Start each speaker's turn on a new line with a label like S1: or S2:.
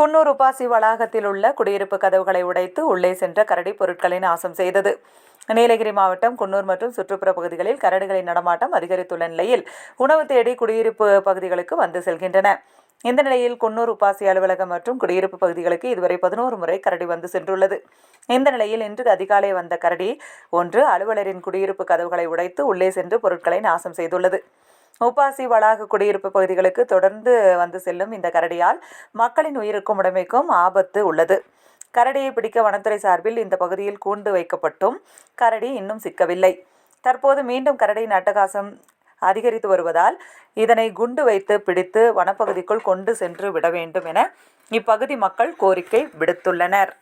S1: Coonoor UPASI வளாகத்தில் உள்ள குடியிருப்பு கதவுகளை உடைத்து உள்ளே சென்ற கரடி பொருட்களை நாசம் செய்தது. நீலகிரி மாவட்டம் குன்னூர் மற்றும் சுற்றுப்புற பகுதிகளில் கரடிகளின் நடமாட்டம் அதிகரித்துள்ள நிலையில் உணவு தேடி குடியிருப்பு பகுதிகளுக்கு வந்து செல்கின்றன. இந்த நிலையில் குன்னூர் உபாசி அலுவலகம் மற்றும் குடியிருப்பு பகுதிகளுக்கு இதுவரை பதினோரு முறை கரடி வந்து சென்றுள்ளது. இந்த நிலையில் இன்று அதிகாலை வந்த கரடி ஒன்று அலுவலரின் குடியிருப்பு கதவுகளை உடைத்து உள்ளே சென்று பொருட்களை நாசம் செய்துள்ளது. உப்பாசி வளாக குடியிருப்பு பகுதிகளுக்கு தொடர்ந்து வந்து செல்லும் இந்த கரடியால் மக்களின் உயிருக்கும் உடைமைக்கும் ஆபத்து உள்ளது. கரடியை பிடிக்க வனத்துறை சார்பில் இந்த பகுதியில் கூண்டு வைக்கப்பட்டும். கரடி இன்னும் சிக்கவில்லை. தற்போது மீண்டும் கரடியின் அட்டகாசம் அதிகரித்து வருவதால் இதனை குண்டு வைத்து பிடித்து வனப்பகுதிக்குள் கொண்டு சென்று விட வேண்டும் என இப்பகுதி மக்கள் கோரிக்கை விடுத்துள்ளனர்.